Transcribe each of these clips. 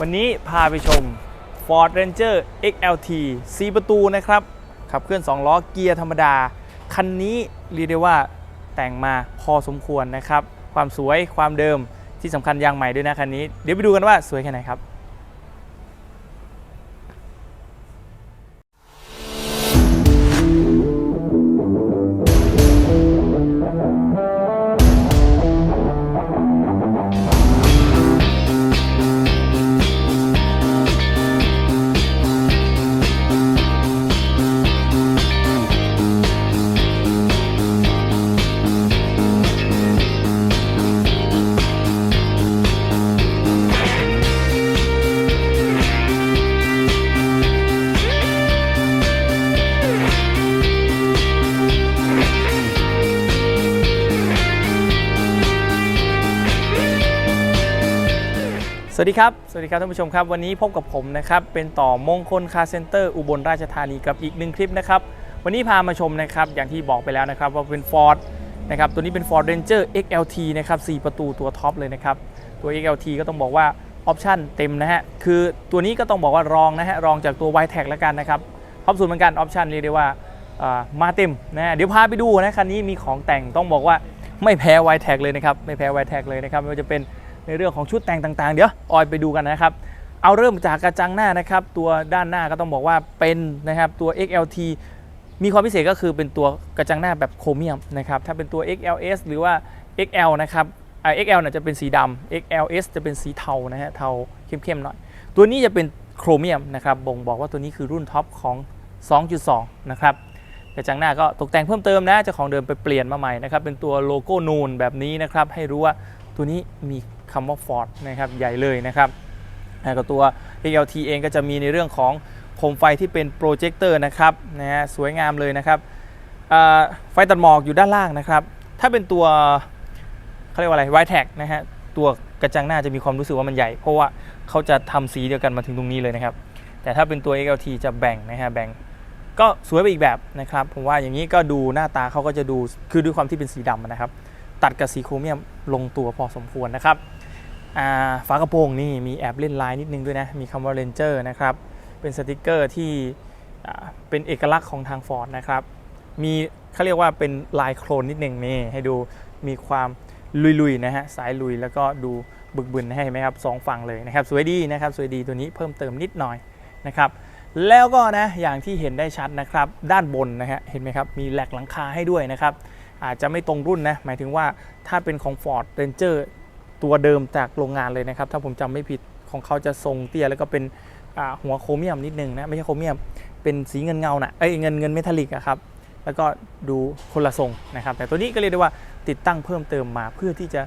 วันนี้พาไปชม Ford Ranger XLT 4 ประตูนะครับ ขับเคลื่อน 2 ล้อเกียร์ธรรมดา คันนี้เรียกได้ว่าแต่งมาพอสมควรนะครับ ความสวยความเดิมที่สำคัญยางใหม่ด้วยนะคันนี้ เดี๋ยวไปดูกันว่าสวยแค่ไหนครับ สวัสดีครับ สวัสดีครับท่านผู้ชมครับ วันนี้พบกับผมนะครับ เป็นต่อมงคลคาร์เซ็นเตอร์อุบลราชธานีกับอีกหนึ่งคลิปนะครับ วันนี้พามาชมนะครับ อย่างที่บอกไปแล้วนะครับ ว่าเป็น Ford นะครับ ตัวนี้เป็น Ford Ranger XLT นะครับ 4 ประตูตัวท็อปเลยนะครับ ตัว XLT ก็ต้องบอกว่าออปชั่นเต็มนะฮะ คือตัวนี้ก็ต้องบอกว่ารองนะฮะ รองจากตัว y t e c แล้วกันนะครับท็อปสุดเหมือนกันออปชั่นเรียกได้ว่ามาเต็มนะฮะเดี๋ยวพาไปดูนะคันนี้มีของแต่งต้องบอกว่าไม่แพ้ y t e c เลยนะครับ ไม่แพ้ y t e c เลยนะครับไม่ว่าจะเป็น ในเรื่องของชุดแต่งต่างๆ เดี๋ยวออยไปดูกันนะครับ เอาเริ่มจากกระจังหน้านะครับ ตัวด้านหน้าก็ต้องบอกว่าเป็นนะครับตัว XLT มีความพิเศษก็คือเป็นตัวกระจังหน้าแบบโครเมียมนะครับ ถ้าเป็นตัว XLS หรือว่า XL นะครับอ่า XL เนี่ยจะเป็นสีดำ XLS จะเป็นสีเทานะฮะเทาเข้มๆหน่อย ตัวนี้จะเป็นโครเมียมนะครับบ่งบอกว่าตัวนี้คือรุ่นท็อปของ 2.2 นะครับกระจังหน้าก็ตกแต่งเพิ่มเติมนะเจ้าของเดิมไปเปลี่ยนมาใหม่นะครับเป็นตัวโลโก้นูนแบบนี้นะครับให้รู้ว่าตัวนี้มี คำว่า Ford นะครับใหญ่เลยนะครับแล้วก็ตัว XLT เองก็จะมีในเรื่องของโคมไฟที่เป็นโปรเจคเตอร์นะครับนะฮะสวยงามเลยนะครับไฟตัดหมอกอยู่ด้านล่างนะครับ ถ้าเป็นตัวเขาเรียกว่าอะไร y t e c นะฮะตัวกระจังหน้าจะมีความรู้สึกว่ามันใหญ่ เพราะว่าเขาจะทำสีเดียวกันมาถึงตรงนี้เลยนะครับ แต่ถ้าเป็นตัว XLT จะแบ่งนะฮะแบ่งก็สวยไปอีกแบบนะครับ ผมว่าอย่างนี้ก็ดูหน้าตาเขาก็จะดูคือด้วยความที่เป็นสีดำนะครับ ตัดกับสีโครเมียมลงตัวพอสมควรนะครับ ฝากระโปรงนี่มีแอบเล่นลายนิดนึงด้วยนะ มีคำว่า Ranger นะครับ เป็นสติกเกอร์ที่เป็นเอกลักษณ์ของทาง Ford นะครับ มีเขาเรียกว่าเป็นลายโครนนิดนึงนี่ให้ดูมีความลุยๆนะฮะสายลุยแล้วก็ดูบึกบึนให้เห็นไหมครับสองฝั่งเลยนะครับสวยดีนะครับสวยดีตัวนี้เพิ่มเติมนิดหน่อยนะครับแล้วก็นะอย่างที่เห็นได้ชัดนะครับด้านบนนะฮะเห็นไหมครับมีแหลกหลังคาให้ด้วยนะครับอาจจะไม่ตรงรุ่นนะหมายถึงว่าถ้าเป็นของ Ford Ranger ตัวเดิมจากโรงงานเลยนะครับ ถ้าผมจำไม่ผิดของเขาจะทรงเตี้ยแล้วก็เป็นหัวโครเมียมนิดนึงนะไม่ใช่โครเมียม เป็นสีเงินเงานะเอ้ยเงินเงินเมทัลลิกอะครับแล้วก็ดูคนละทรงนะครับ แต่ตัวนี้ก็เรียกได้ว่าติดตั้งเพิ่มเติมมาเพื่อที่จะ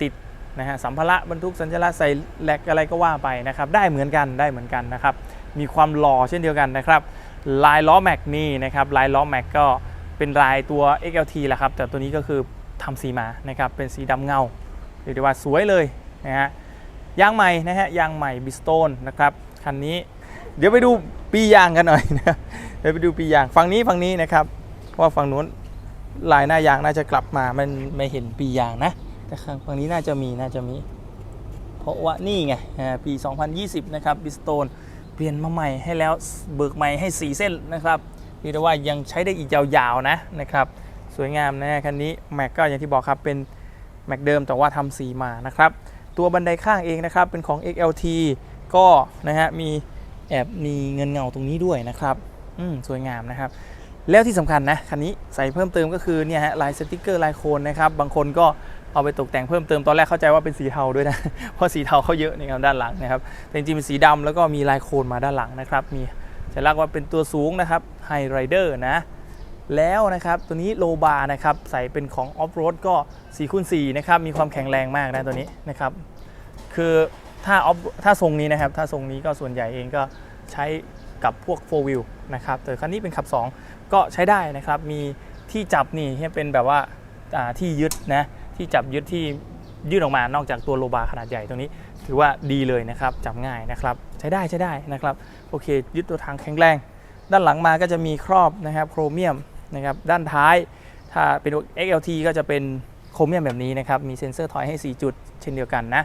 ติดนะฮะสัมภาระบรรทุกสัญลักษณ์ใส่แหลกอะไรก็ว่าไปนะครับ ได้เหมือนกันได้เหมือนกันนะครับ มีความหล่อเช่นเดียวกันนะครับ ลายล้อแม็กนี่นะครับลายล้อแม็กก็เป็นลายตัว XLT แหละครับ แต่ตัวนี้ก็คือทำสีมานะครับเป็นสีดำเงา เรียกได้ว่าสวยเลยนะฮะยางใหม่นะฮะยางใหม่บิสโตนนะครับคันนี้เดี๋ยวไปดูปียางกันหน่อยนะเดี๋ยวไปดูปียางฝั่งนี้ฝั่งนี้นะครับเพราะว่าฝั่งนู้นลายหน้ายางน่าจะกลับมามันไม่เห็นปียางนะ แต่ข้างฝั่งนี้น่าจะมีน่าจะมี เพราะว่านี่ไงปี 2020 นะครับบิสโตนเปลี่ยนมาใหม่ให้แล้วเบิกใหม่ให้ 4 เส้นนะครับเรียกได้ว่ายังใช้ได้อีกยาวๆนะนะครับ สวยงามนะคันนี้แม็กก็อย่างที่บอกครับเป็น แม็กเดิมแต่ว่าทำสีมานะครับ ตัวบันไดข้างเองนะครับเป็นของ XLT ก็นะฮะมีแอบมีเงินเงาตรงนี้ด้วยนะครับอืมสวยงามนะครับ แล้วที่สำคัญนะคันนี้ใส่เพิ่มเติมก็คือเนี่ยฮะลายสติกเกอร์ลายโคนนะครับ บางคนก็เอาไปตกแต่งเพิ่มเติมตอนแรกเข้าใจว่าเป็นสีเทาด้วยนะ เพราะสีเทาเขาเยอะนะครับด้านหลังนะครับแต่จริงๆเป็นสีดำแล้วก็มีลายโคนมาด้านหลังนะครับ มีสัญลักษณ์ว่าเป็นตัวสูงนะครับไฮไรเดอร์นะ แล้วนะครับตัวนี้โลบาร์นะครับใส่เป็นของออฟโรดก็4คูณ4นะครับมีความแข็งแรงมากนะตัวนี้นะครับคือถ้าออฟถ้าทรงนี้นะครับถ้าทรงนี้ก็ส่วนใหญ่เองก็ใช้กับพวก 4 wheel นะครับแต่คันนี้เป็นขับ 2 ก็ใช้ได้นะครับมีที่จับนี่เป็นแบบว่าอ่าที่ยึดนะที่จับยึดที่ยื่นออกมานอกจากตัวโลบาร์ขนาดใหญ่ตรงนี้ ถือว่าดีเลยนะครับจับง่ายนะครับใช้ได้ใช้ได้นะครับโอเค ยึดตัวทางแข็งแรง ด้านหลังมาก็จะมีครอบนะครับโครเมียม นะครับด้านท้ายถ้าเป็น XLT ก็จะเป็นโครเมียมแบบนี้นะครับมีเซ็นเซอร์ถอยให้ 4 จุดเช่นเดียวกันนะ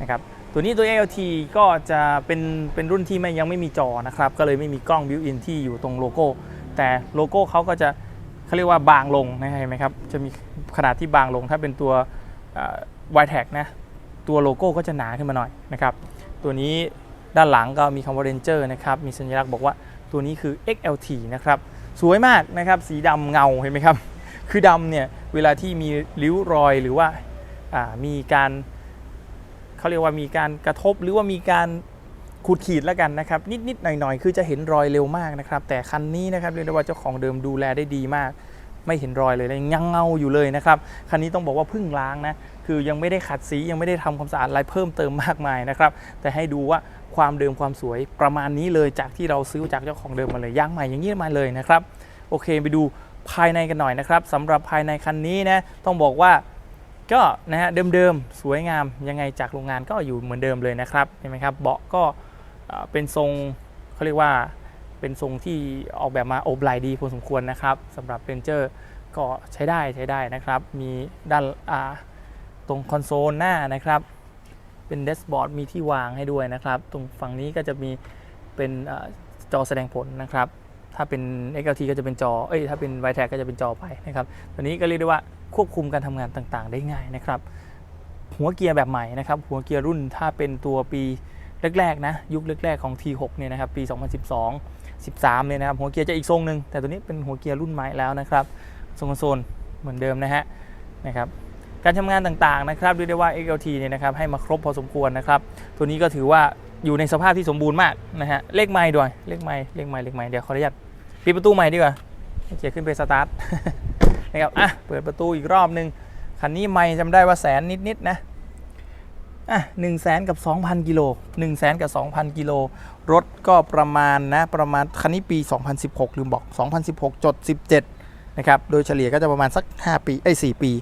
นะครับตัวนี้ตัว XLT ก็จะเป็นเป็นรุ่นที่ไม่ยังไม่มีจอนะครับ ก็เลยไม่มีกล้องบิวอินที่อยู่ตรงโลโก้ แต่โลโก้เขาก็จะเขาเรียกว่าบางลงนะเห็นไหมครับ จะมีขนาดที่บางลง ถ้าเป็นตัววายแท็กนะ ตัวโลโก้ก็จะหนาขึ้นมาหน่อยนะครับ ตัวนี้ด้านหลังก็มีคำว่า Ranger นะครับ มีสัญลักษณ์บอกว่าตัวนี้คือ XLT นะครับ สวยมากนะครับสีดำเงาเห็นไหมครับ คือดำเนี่ยเวลาที่มีริ้วรอยหรือว่าามีการเขาเรียกว่ามีการกระทบหรือว่ามีการขูดขีดแล้วกันนะครับ นิดๆหน่อยๆ คือจะเห็นรอยเร็วมากนะครับ แต่คันนี้นะครับเรียกได้ว่าเจ้าของเดิมดูแลได้ดีมาก ไม่เห็นรอยเลยยังเงาอยู่เลยนะครับ คันนี้ต้องบอกว่าเพิ่งล้างนะ คือยังไม่ได้ขัดสียังไม่ได้ทำความสะอาดอะไรเพิ่มเติมมากมายนะครับ แต่ให้ดูว่าความเดิมความสวยประมาณนี้เลยจากที่เราซื้อจากเจ้าของเดิมมาเลยย่างใหม่อย่างนี้มาเลยนะครับ โอเคไปดูภายในกันหน่อยนะครับสำหรับภายในคันนี้นะต้องบอกว่าก็นะฮะเดิมๆสวยงามยังไงจากโรงงานก็อยู่เหมือนเดิมเลยนะครับเห็นไหมครับเบาะก็เอ่อเป็นทรงเขาเรียกว่าเป็นทรงที่ออกแบบมาโอบไหลดีพอสมควรนะครับสำหรับเรนเจอร์ก็ใช้ได้ใช้ได้นะครับ มีด้านอ่า ตรงคอนโซลหน้านะครับ เป็นเดสบอร์ดมีที่วางให้ด้วยนะครับ ตรงฝั่งนี้ก็จะมีเป็นจอแสดงผลนะครับ ถ้าเป็น XLT ก็จะเป็นจอ เอ้ย ถ้าเป็น v i t e ก็จะเป็นจอไปนะครับ ตัวนี้ก็เรียกได้ว่าควบคุมการทำงานต่างๆ ได้ง่ายนะครับ หัวเกียร์แบบใหม่นะครับ หัวเกียร์รุ่นถ้าเป็นตัวปีแรกๆนะ ยุคแรกๆของ T6 เนี่ยนะครับ ปี 2012 13เนี่ยนะครับหัวเกียร์จะอีกทรงหนึ่งแต่ตัวนี้เป็นหัวเกียร์รุ่นใหม่แล้วนะครับทรงคอนโซลเหมือนเดิมนะฮะนะครับ การทำงานต่างๆนะครับเรียกได้ว่า XLT เนี่ยนะครับให้มาครบพอสมควรนะครับ ตัวนี้ก็ถือว่าอยู่ในสภาพที่สมบูรณ์มากนะฮะเลขไม้ด้วยเลขไม้เลขไม้เลขไม้เดี๋ยวขออนุญาตปิดประตูใหม่ดีกว่าเกียร์ขึ้นไปสตาร์ทนะครับอะเปิดประตูอีกรอบนึงคันนี้ไม่จำได้ว่าแสนนิดๆนะอะหนึ่งแสนกับ 2,000 กิโล1นึ่งแสนกับ 2,000 กิโล รถก็ประมาณนะ ประมาณคันนี้ปี 2016 ลืมบอก 2016 จด 17 นะครับ โดยเฉลี่ยก็จะประมาณสัก 5 ปีเอ้ย4ปี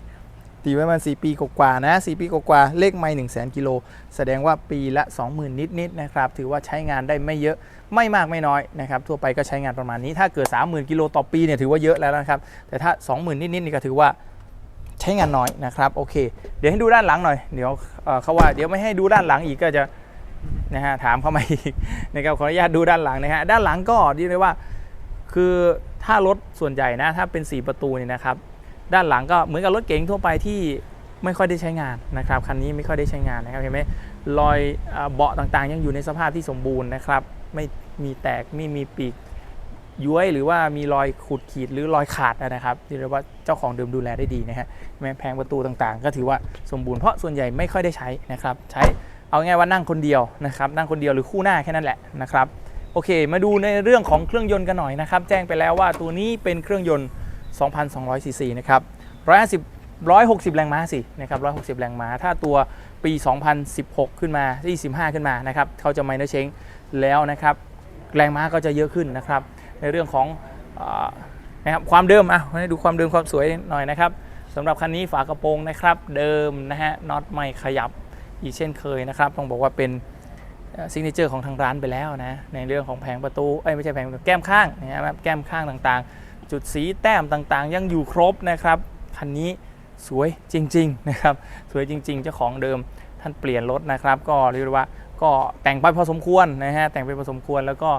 ตีไว้ประมาณ4ปีกว่าๆนะ4ปีกว่าๆเลขไม่1 0 0 0 0 0กิโล แสดงว่าปีละ 20,000 นิดๆนะครับ ถือว่าใช้งานได้ไม่เยอะไม่มากไม่น้อยนะครับ ทั่วไปก็ใช้งานประมาณนี้ ถ้าเกิด 30,000 กิโลต่อปีเนี่ยถือว่าเยอะแล้วนะครับ แต่ถ้า 20,000 นิดๆนี่ก็ถือว่าใช้งานน้อยนะครับ โอเค เดี๋ยวให้ดูด้านหลังหน่อย เดี๋ยวเเขาว่าเดี๋ยวไม่ให้ดูด้านหลังอีกก็จะนะฮะถามเข้ามาอีกนะครับขออนุญาตดูด้านหลังนะฮะด้านหลังก็เรียกได้ว่า คือถ้ารถส่วนใหญ่นะถ้าเป็น 4 ประตูเนี่ยนะครับ ด้านหลังก็เหมือนกับรถเก๋งทั่วไปที่ไม่ค่อยได้ใช้งานนะครับคันนี้ไม่ค่อยได้ใช้งานนะครับเห็นไหมรอยเบาะต่างๆ ยังอยู่ในสภาพที่สมบูรณ์นะครับ ไม่มีแตกไม่มีปีกย้วยหรือว่ามีรอยขูดขีดหรือรอยขาดนะครับเรียกว่าเจ้าของเดิมดูแลได้ดีนะฮะแม้แพงประตูต่างๆ ก็ถือว่าสมบูรณ์เพราะส่วนใหญ่ไม่ค่อยได้ใช้นะครับ ใช้เอาง่ายว่านั่งคนเดียวนะครับ นั่งคนเดียวหรือคู่หน้าแค่นั้นแหละนะครับโอเค มาดูในเรื่องของเครื่องยนต์กันหน่อยนะครับ แจ้งไปแล้วว่าตัวนี้เป็นเครื่องยนต์ 2,200ซีซีนะครับ150 160 แรงม้าสินะครับ160 แรงม้า ถ้าตัวปี 2016 ขึ้นมา 25 ขึ้นมานะครับเขาจะไมเนอร์เชงแล้วนะครับแรงม้าก็จะเยอะขึ้นนะครับ ในเรื่องของอนะครับความเดิมอะให้ดูความเดิมความสวยหน่อยนะครับสำหรับคันนี้ฝากระโปรงนะครับเดิมนะฮะน็อตไม่ขยับอีกเช่นเคยนะครับ ต้องบอกว่าเป็นซิกเนเจอร์ของทางร้านไปแล้วนะในเรื่องของแผงประตูเอ้ยไม่ใช่แผงแก้มข้างนะครับแก้มข้างต่างๆ จุดสีแต้มต่างๆ ยังอยู่ครบนะครับ คันนี้สวยจริงๆนะครับ สวยจริง ๆ เจ้าของเดิมท่านเปลี่ยนรถนะครับ ก็เรียกว่าก็แต่งไปพอสมควรนะฮะแต่งไปพอสมควรแล้วก็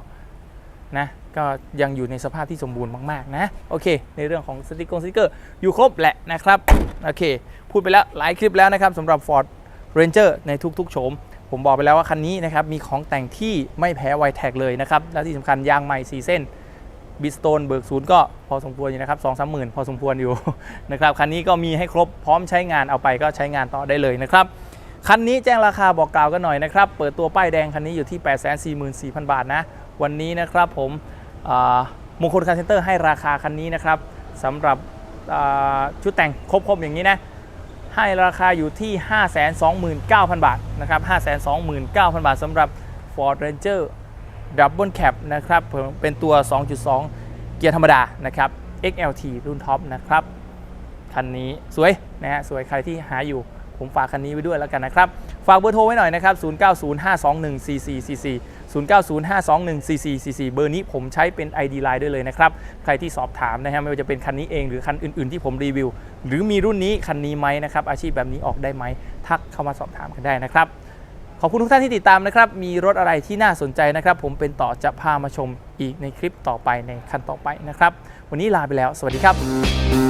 นะก็ยังอยู่ในสภาพที่สมบูรณ์มากๆนะโอเค ในเรื่องของสติกเกอร์สติกเกอร์อยู่ครบแหละนะครับโอเค พูดไปแล้วหลายคลิปแล้วนะครับสำหรับ Ford Ranger ในทุกๆโฉมผมบอกไปแล้วว่าคันนี้นะครับมีของแต่งที่ไม่แพ้ไวแท็กเลยนะครับ และที่สำคัญยางใหม่ 4 เส้น บิสโตนเบิกศูนย์ก็พอสมควรอยู่นะครับสองสามหมื่นพอสมควรอยู่นะครับคันนี้ก็มีให้ครบพร้อมใช้งานเอาไปก็ใช้งานต่อได้เลยนะครับคันนี้แจ้งราคาบอกกล่าวกันหน่อยนะครับเปิดตัวป้ายแดงคันนี้อยู่ที่ 844,000 บาทนะ วันนี้นะครับผมมงคลคาร์เซ็นเตอร์ให้ราคาคันนี้นะครับสำหรับชุดแต่งครบๆอย่างนี้นะให้ราคาอยู่ที่ 529,000 บาทนะครับ529,000 บาทสำหรับ Ford Ranger Double Cab นะครับเป็นตัว 2.2 เกียร์ธรรมดานะครับ XLT รุ่นท็อปนะครับ คันนี้สวยนะฮะสวยใครที่หาอยู่ผมฝากคันนี้ไว้ด้วยแล้วกันนะครับ ฝากเบอร์โทรไว้หน่อยนะครับ 0905214444 0905214444 เบอร์นี้ผมใช้เป็น ID Line ด้วยเลยนะครับ ใครที่สอบถามนะฮะไม่ว่าจะเป็นคันนี้เองหรือคันอื่น ๆ ที่ผมรีวิว หรือมีรุ่นนี้คันนี้ไหมนะครับ อาชีพแบบนี้ออกได้ไหมทักเข้ามาสอบถามกันได้นะครับ อบคุณทุกท่านที่ติดตามนะครับ มีรถอะไรที่น่าสนใจนะครับ ผมเป็นต่อจะพามาชมอีกในคลิปต่อไปในคันต่อไปนะครับ วันนี้ลาไปแล้ว สวัสดีครับ